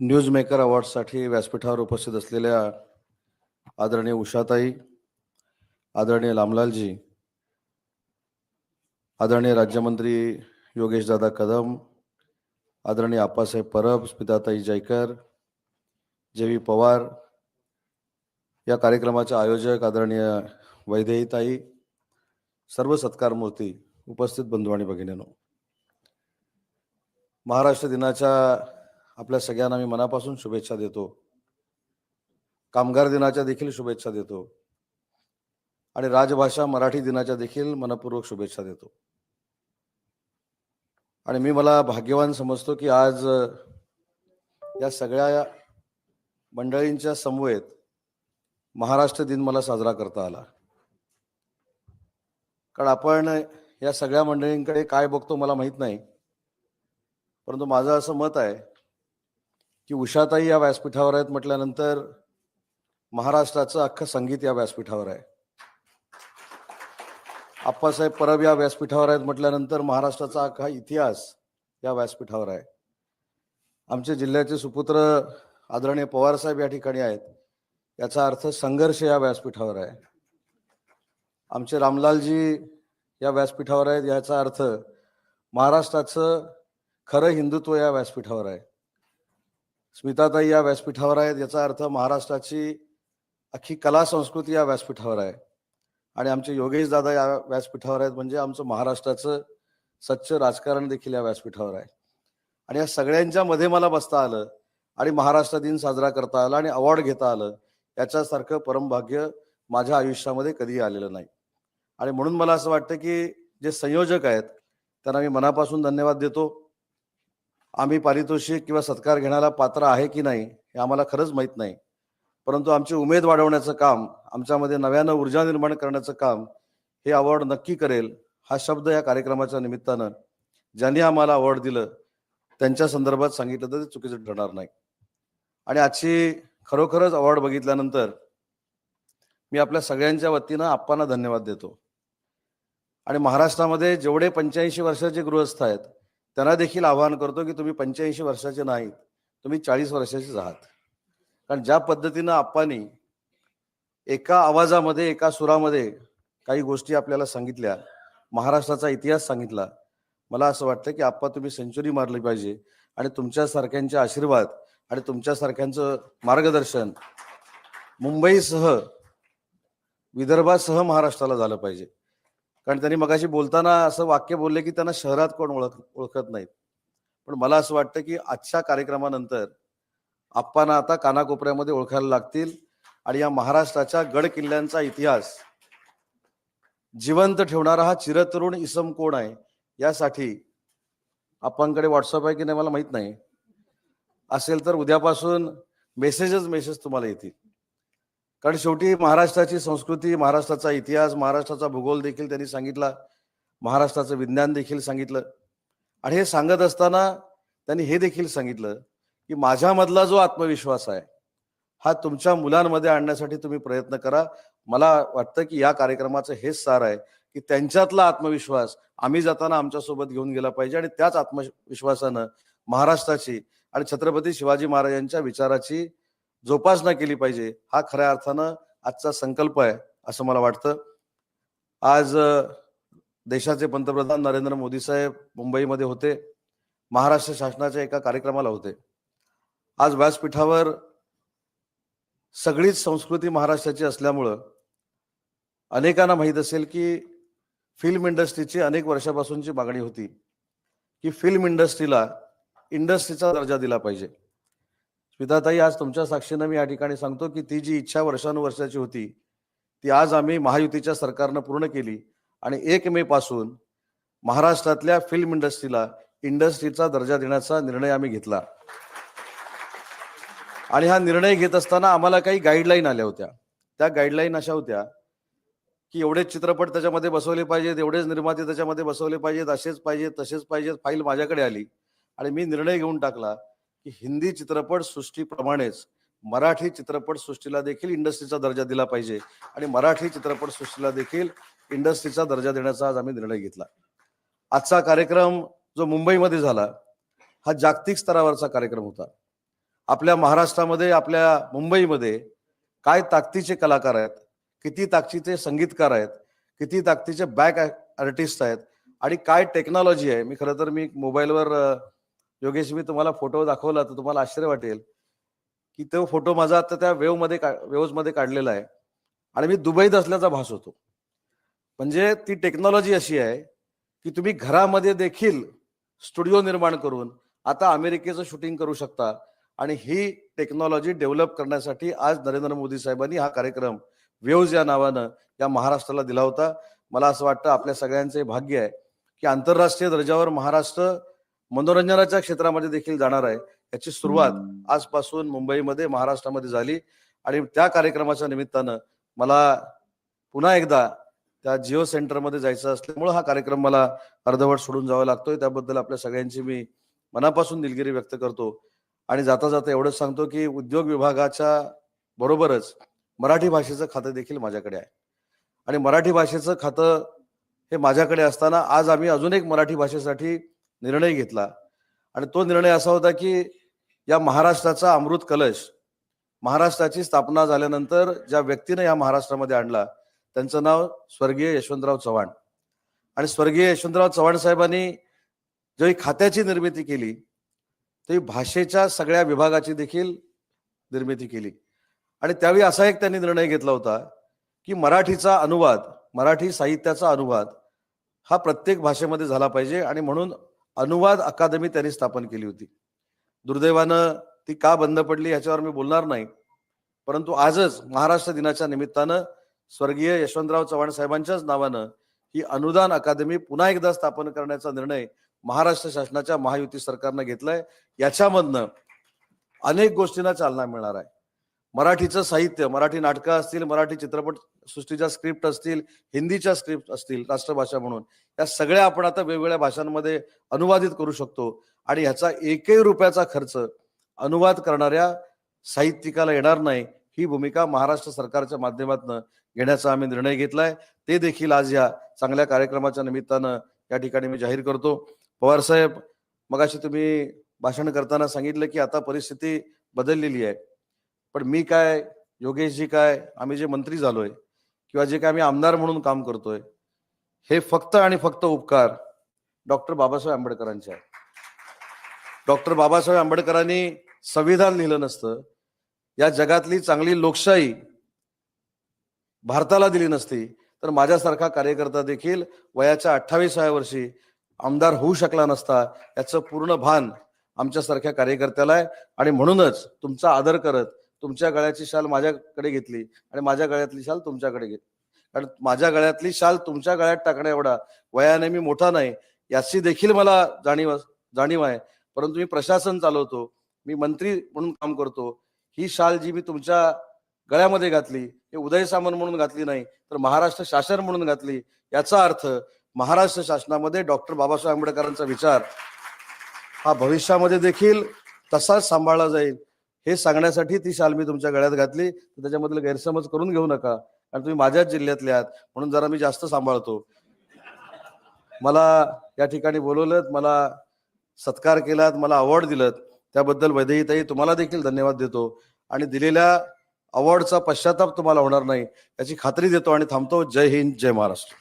न्यूजमेकर अवॉर्डसाठी व्यासपीठावर उपस्थित असलेल्या आदरणीय उषाताई आदरणीय लामलालजी आदरणीय राज्यमंत्री योगेशदादा कदम आदरणीय आप्पासाहेब परब स्मिताताई जयकर जे व्ही पवार या कार्यक्रमाचे आयोजक आदरणीय वैदेहीताई सर्व सत्कारमूर्ती उपस्थित बंधू आणि भगिनीनो. महाराष्ट्र दिनाच्या आपल्या सगळ्यांना मी मनापासून शुभेच्छा देतो. कामगार दिनाच्या देखील शुभेच्छा देतो. आणि राजभाषा मराठी दिनाच्या देखील मनपूर्वक शुभेच्छा देतो. आणि मी मला भाग्यवान समजतो की आज या सगळ्या मंडळींच्या समवेत महाराष्ट्र दिन मला साजरा करता आला. कारण आपण या सगळ्या मंडळींकडे काय बघतो मला माहीत नाही. परंतु माझं असं मत आहे की उषाताई या व्यासपीठावर आहेत म्हटल्यानंतर महाराष्ट्राचं अख्खं संगीत या व्यासपीठावर आहे. आप्पासाहेब परब या व्यासपीठावर आहेत म्हटल्यानंतर महाराष्ट्राचा अख्खा इतिहास या व्यासपीठावर आहे. आमचे जिल्ह्याचे सुपुत्र आदरणीय पवारसाहेब या ठिकाणी आहेत. याचा अर्थ संघर्ष या व्यासपीठावर आहे. आमचे रामलालजी या व्यासपीठावर आहेत. याचा अर्थ महाराष्ट्राचं खरं हिंदुत्व या व्यासपीठावर आहे. स्मिताताई या व्यासपीठावर आहेत. याचा अर्थ महाराष्ट्राची अख्खी कला संस्कृती या व्यासपीठावर आहे. आणि आमचे योगेश दादा या व्यासपीठावर आहेत. म्हणजे आमचं महाराष्ट्राचं सच्च राजकारण देखील या व्यासपीठावर आहे. आणि या सगळ्यांच्या मध्ये मला बसता आलं आणि महाराष्ट्र दिन साजरा करता आला आणि अवॉर्ड घेता आलं याच्यासारखं परमभाग्य माझ्या आयुष्यामध्ये कधीही आलेलं नाही. आणि म्हणून मला असं वाटतं की जे संयोजक आहेत त्यांना मी मनापासून धन्यवाद देतो. आम्ही पारितोषिक किंवा सत्कार घेण्याला पात्र आहे की नाही हे आम्हाला खरंच माहीत नाही. परंतु आमची उमेद वाढवण्याचं काम आमच्यामध्ये नव्यानं ऊर्जा निर्माण करण्याचं काम हे अवॉर्ड नक्की करेल हा शब्द या कार्यक्रमाच्या निमित्तानं ज्यांनी आम्हाला अवॉर्ड दिलं त्यांच्या संदर्भात सांगितलं तर ते चुकीचं ठरणार नाही. आणि आजची खरोखरच अवॉर्ड बघितल्यानंतर मी आपल्या सगळ्यांच्या वतीनं आप्पांना धन्यवाद देतो. आणि महाराष्ट्रामध्ये जेवढे पंच्याऐंशी वर्षाचे गृहस्थ आहेत त्यांना देखील आवाहन करतो की तुम्ही पंच्याऐंशी वर्षाचे नाहीत तुम्ही चाळीस वर्षाचेच आहात. कारण ज्या पद्धतीनं आप्पांनी एका आवाजामध्ये एका सुरामध्ये काही गोष्टी आपल्याला सांगितल्या महाराष्ट्राचा इतिहास सांगितला मला असं वाटतं की आप्पा तुम्ही सेंचुरी मारली पाहिजे आणि तुमच्यासारख्यांचे आशीर्वाद आणि तुमच्यासारख्यांचं मार्गदर्शन मुंबईसह विदर्भासह महाराष्ट्राला झालं पाहिजे. कारण त्यांनी मगाशी बोलताना असं वाक्य बोलले की त्यांना शहरात कोण ओळख ओळखत नाहीत. पण मला असं वाटतं की आजच्या कार्यक्रमानंतर आप्पांना आता कानाकोपऱ्यामध्ये ओळखायला लागतील आणि या महाराष्ट्राच्या गड किल्ल्यांचा इतिहास जिवंत ठेवणारा हा चिरतरुण इसम कोण आहे यासाठी आप्पांकडे व्हॉट्सअप आहे की नाही मला माहीत नाही. असेल तर उद्यापासून मेसेजच मेसेज तुम्हाला येतील. कारण शेवटी महाराष्ट्राची संस्कृती महाराष्ट्राचा इतिहास महाराष्ट्राचा भूगोल देखील त्यांनी सांगितला. महाराष्ट्राचं विज्ञान देखील सांगितलं. आणि हे सांगत असताना त्यांनी हे देखील सांगितलं की माझ्यामधला जो आत्मविश्वास आहे हा तुमच्या मुलांमध्ये आणण्यासाठी तुम्ही प्रयत्न करा. मला वाटतं की या कार्यक्रमाचं हेच सार आहे की त्यांच्यातला आत्मविश्वास आम्ही जाताना आमच्यासोबत घेऊन गेला पाहिजे आणि त्याच आत्मविश्वासानं महाराष्ट्राची आणि छत्रपती शिवाजी महाराजांच्या विचाराची जोपासना केली पाहिजे. हा खऱ्या अर्थानं आजचा संकल्प आहे असं मला वाटतं. आज देशाचे पंतप्रधान नरेंद्र मोदी साहेब मुंबईमध्ये होते. महाराष्ट्र शासनाच्या एका कार्यक्रमाला होते. आज व्यासपीठावर सगळीच संस्कृती महाराष्ट्राची असल्यामुळं अनेकांना माहीत असेल की फिल्म इंडस्ट्रीची अनेक वर्षापासूनची मागणी होती की फिल्म इंडस्ट्रीला इंडस्ट्रीचा दर्जा दिला पाहिजे. स्मिताताई आज तुमच्या साक्षीनं मी या ठिकाणी सांगतो की ती जी इच्छा वर्षानुवर्षाची होती ती आज आम्ही महायुतीच्या सरकारनं पूर्ण केली आणि एक मे पासून महाराष्ट्रातल्या फिल्म इंडस्ट्रीला इंडस्ट्रीचा दर्जा देण्याचा निर्णय आम्ही घेतला. आणि हा निर्णय घेत असताना आम्हाला काही गाईडलाईन आल्या होत्या. त्या गाईडलाईन अशा होत्या की एवढेच चित्रपट त्याच्यामध्ये बसवले पाहिजेत एवढेच निर्माते त्याच्यामध्ये बसवले पाहिजेत असेच पाहिजेत तसेच पाहिजेत फाईल माझ्याकडे आली आणि मी निर्णय घेऊन टाकला की हिंदी चित्रपट सृष्टीप्रमाणेच मराठी चित्रपट सृष्टीला देखील इंडस्ट्रीचा दर्जा दिला पाहिजे आणि मराठी चित्रपट सृष्टीला देखील इंडस्ट्रीचा दर्जा देण्याचा आज आम्ही निर्णय घेतला. आजचा कार्यक्रम जो मुंबईमध्ये झाला हा जागतिक स्तरावरचा कार्यक्रम होता. आपल्या महाराष्ट्रामध्ये आपल्या मुंबईमध्ये काय ताकदीचे कलाकार आहेत किती ताकदीचे संगीतकार आहेत किती ताकदीचे बॅक आर्टिस्ट आहेत आणि काय टेक्नॉलॉजी आहे मी खरं तर मी मोबाईलवर योगेश मी तुम्हाला फोटो दाखवला तर तुम्हाला आश्चर्य वाटेल की तो फोटो माझा आता त्या वेवमध्ये का वेव्समध्ये काढलेला आहे. आणि मी दुबईत असल्याचा भास होतो. म्हणजे ती टेक्नॉलॉजी अशी आहे की तुम्ही घरामध्ये देखील स्टुडिओ निर्माण करून आता अमेरिकेचं शूटिंग करू शकता. आणि ही टेक्नॉलॉजी डेव्हलप करण्यासाठी आज नरेंद्र मोदी साहेबांनी हा कार्यक्रम वेव्ज या नावानं या महाराष्ट्राला दिला होता. मला असं वाटतं आपल्या सगळ्यांचं भाग्य आहे की आंतरराष्ट्रीय दर्जावर महाराष्ट्र मनोरंजनाच्या क्षेत्रामध्ये देखील जाणार आहे. याची सुरुवात आजपासून मुंबईमध्ये महाराष्ट्रामध्ये झाली. आणि त्या कार्यक्रमाच्या निमित्तानं मला पुन्हा एकदा त्या जिओ सेंटरमध्ये जायचं असल्यामुळं हा कार्यक्रम मला अर्धवट सोडून जावा लागतोय. त्याबद्दल आपल्या सगळ्यांची मी मनापासून दिलगिरी व्यक्त करतो. आणि जाता जाता एवढंच सांगतो की उद्योग विभागाच्या बरोबरच मराठी भाषेचं खातं देखील माझ्याकडे आहे. आणि मराठी भाषेचं खातं हे माझ्याकडे असताना आज आम्ही अजून एक मराठी भाषेसाठी निर्णय घेतला. आणि तो निर्णय असा होता की या महाराष्ट्राचा अमृत कलश महाराष्ट्राची स्थापना झाल्यानंतर ज्या व्यक्तीने या महाराष्ट्रामध्ये आणला त्यांचं नाव स्वर्गीय यशवंतराव चव्हाण. आणि स्वर्गीय यशवंतराव चव्हाण साहेबांनी ज्यावेळी खात्याची निर्मिती केली ती भाषेच्या सगळ्या विभागाची देखील निर्मिती केली. आणि त्यावेळी असा एक त्यांनी निर्णय घेतला होता की मराठीचा अनुवाद मराठी साहित्याचा अनुवाद हा प्रत्येक भाषेमध्ये झाला पाहिजे आणि म्हणून अनुवाद अकादमी त्यांनी स्थापन केली होती. दुर्दैवानं ती का बंद पडली ह्याच्यावर मी बोलणार नाही. परंतु आजच महाराष्ट्र दिनाच्या निमित्तानं स्वर्गीय यशवंतराव चव्हाण साहेबांच्याच नावानं ही अनुदान अकादमी पुन्हा एकदा स्थापन करण्याचा निर्णय महाराष्ट्र शासनाच्या महायुती सरकारनं घेतलाय. याच्यामधनं अनेक गोष्टींना चालना मिळणार आहे. मराठीचं साहित्य मराठी नाटकं असतील मराठी चित्रपट सृष्टीच्या स्क्रिप्ट असतील हिंदीच्या स्क्रिप्ट असतील राष्ट्रभाषा म्हणून या सगळ्या आपण आता वेगवेगळ्या भाषांमध्ये अनुवादित करू शकतो. आणि ह्याचा एकही रुपयाचा खर्च अनुवाद करणाऱ्या साहित्यिकाला येणार नाही ही भूमिका महाराष्ट्र सरकारच्या माध्यमातून घेण्याचा आम्ही निर्णय घेतलाय. ते देखील आज या चांगल्या कार्यक्रमाच्या निमित्तानं या ठिकाणी मी जाहीर करतो. पवार साहेब मगाशी तुम्ही भाषण करताना सांगितलं की आता परिस्थिती बदललेली आहे. पण मी काय योगेशजी काय आम्ही जे मंत्री झालोय किंवा जे काय आम्ही आमदार म्हणून काम करतोय हे फक्त आणि फक्त उपकार डॉक्टर बाबासाहेब आंबेडकरांचे आहे डॉक्टर बाबासाहेब आंबेडकरांनी संविधान लिहिलं नसतं. या जगातली चांगली लोकशाही भारताला दिली नसती तर माझ्यासारखा कार्यकर्ता देखील वयाच्या अठ्ठावीसाव्या वर्षी आमदार होऊ शकला नसता याचं पूर्ण भान आमच्यासारख्या कार्यकर्त्याला आहे. आणि म्हणूनच तुमचा आदर करत तुमच्या गळ्याची शाल माझ्याकडे घेतली आणि माझ्या गळ्यातली शाल तुमच्याकडे घेतली कारण माझ्या गळ्यातली शाल तुमच्या गळ्यात टाकण्या एवढा वयाने मी मोठा नाही याची देखील मला जाणीव जाणीव आहे. परंतु मी प्रशासन चालवतो मी मंत्री म्हणून काम करतो. ही शाल जी मी तुमच्या गळ्यामध्ये घातली हे उदय सामंत म्हणून घातली नाही तर महाराष्ट्र शासन म्हणून घातली याचा अर्थ महाराष्ट्र शासनामध्ये डॉक्टर बाबासाहेब आंबेडकरांचा विचार हा भविष्यामध्ये देखील तसाच सांभाळला जाईल. हे सांगण्यासाठी ती शाल मी तुमच्या गळ्यात घातली. तर त्याच्यामधलं गैरसमज करून घेऊ नका. कारण तुम्ही माझ्याच जिल्ह्यातले आहात म्हणून जरा मी जास्त सांभाळतो. मला या ठिकाणी बोलवलं मला सत्कार केलात मला अवॉर्ड दिलं त्याबद्दल वैदेहीताई तुम्हाला देखील धन्यवाद देतो. आणि दिलेल्या अवॉर्डचा पश्चाताप तुम्हाला होणार नाही. याची खात्री देतो आणि थांबतो. जय हिंद जय महाराष्ट्र.